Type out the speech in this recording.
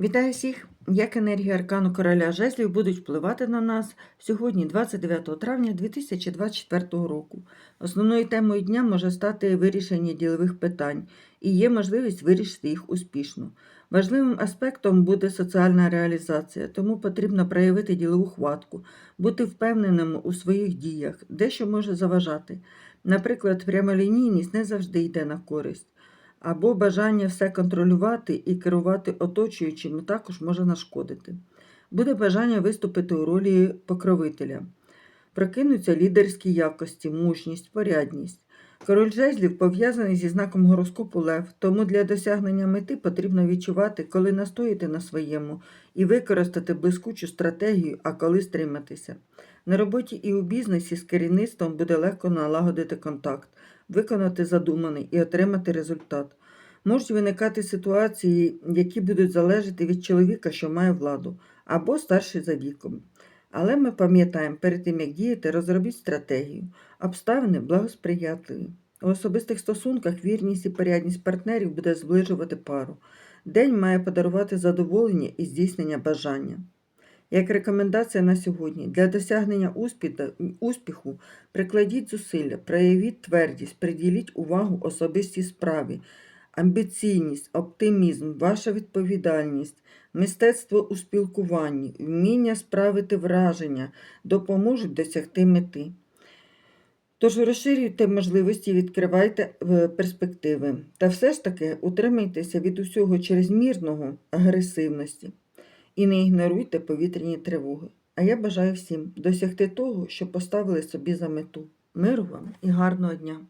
Вітаю всіх! Як енергії аркану короля жезлів будуть впливати на нас сьогодні, 29 травня 2024 року. Основною темою дня може стати вирішення ділових питань і є можливість вирішити їх успішно. Важливим аспектом буде соціальна реалізація, тому потрібно проявити ділову хватку, бути впевненим у своїх діях, дещо може заважати. Наприклад, прямолінійність не завжди йде на користь або бажання все контролювати і керувати оточуючими також може нашкодити. Буде бажання виступити у ролі покровителя. Прокинуться лідерські якості, мужність, порядність. Король жезлів пов'язаний зі знаком гороскопу Лев, тому для досягнення мети потрібно відчувати, коли настояти на своєму і використати блискучу стратегію, а коли стриматися. На роботі і у бізнесі з керівництвом буде легко налагодити контакт, виконати задуманий і отримати результат. Можуть виникати ситуації, які будуть залежати від чоловіка, що має владу, або старший за віком. Але ми пам'ятаємо, перед тим як діяти, розробіть стратегію. Обставини благосприятливі. У особистих стосунках вірність і порядність партнерів буде зближувати пару. День має подарувати задоволення і здійснення бажання. Як рекомендація на сьогодні, для досягнення успіху, прикладіть зусилля, проявіть твердість, приділіть увагу особистій справі, амбіційність, оптимізм, ваша відповідальність, мистецтво у спілкуванні, вміння справити враження допоможуть досягти мети. Тож розширюйте можливості, відкривайте е, перспективи. Та все ж таки утримайтеся від усього чрезмірного агресивності і не ігноруйте повітряні тривоги. А я бажаю всім досягти того, що поставили собі за мету. Миру вам і гарного дня!